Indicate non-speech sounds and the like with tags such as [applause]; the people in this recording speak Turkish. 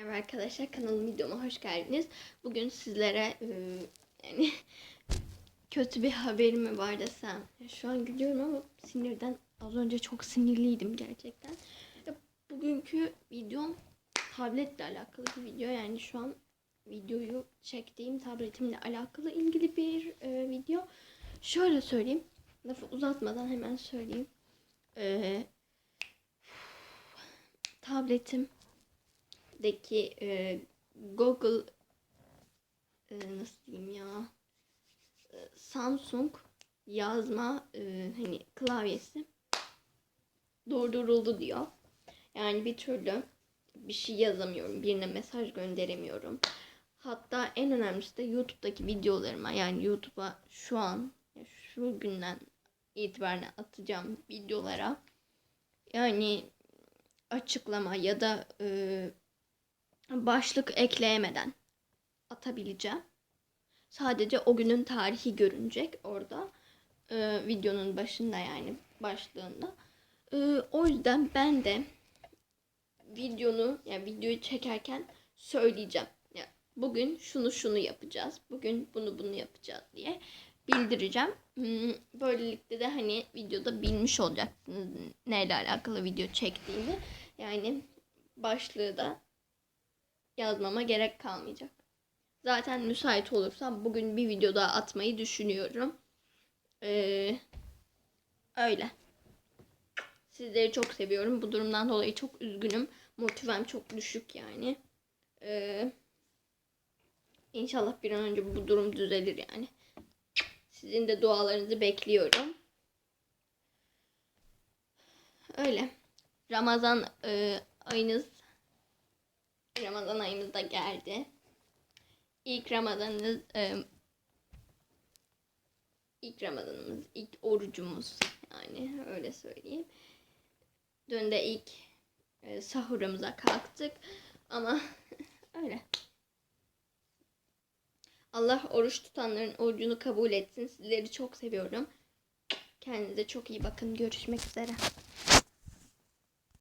Merhaba arkadaşlar kanalıma videoma hoş geldiniz. Bugün sizlere e, yani [laughs] kötü bir haberim mi var desem. Şu an gülüyorum ama sinirden az önce çok sinirliydim gerçekten. Bugünkü videom tabletle alakalı bir video. Yani şu an videoyu çektiğim tabletimle alakalı ilgili bir e, video. Şöyle söyleyeyim. Lafı uzatmadan hemen söyleyeyim. E, [sighs] tabletim deki e, Google e, nasıl diyeyim ya E, Samsung yazma e, hani klavyesi durduruldu diyor. Yani bir türlü bir şey yazamıyorum. Birine mesaj gönderemiyorum. Hatta en önemlisi de YouTube'daki videolarıma yani YouTube'a şu an şu günden itibaren atacağım videolara yani açıklama ya da e, başlık ekleyemeden atabileceğim. Sadece o günün tarihi görünecek orada. Ee, videonun başında yani başlığında. Ee, o yüzden ben de videonu yani videoyu çekerken söyleyeceğim. Ya bugün şunu şunu yapacağız. Bugün bunu bunu yapacağız diye bildireceğim. Hmm, Böylelikle de hani videoda bilmiş olacaksınız neyle alakalı video çektiğimi. Yani başlığı da yazmama gerek kalmayacak. Zaten müsait olursam bugün bir video daha atmayı düşünüyorum. Ee, öyle. Sizleri çok seviyorum. Bu durumdan dolayı çok üzgünüm. Motivem çok düşük yani. Ee, inşallah bir an önce bu durum düzelir yani. Sizin de dualarınızı bekliyorum. Öyle. Ramazan e, ayınız Ramazan ayımız da geldi. İlk Ramazanınız e, ilk Ramazanımız, ilk orucumuz yani öyle söyleyeyim. Dün de ilk e, sahurumuza kalktık ama [laughs] öyle. Allah oruç tutanların orucunu kabul etsin. Sizleri çok seviyorum. Kendinize çok iyi bakın. Görüşmek üzere.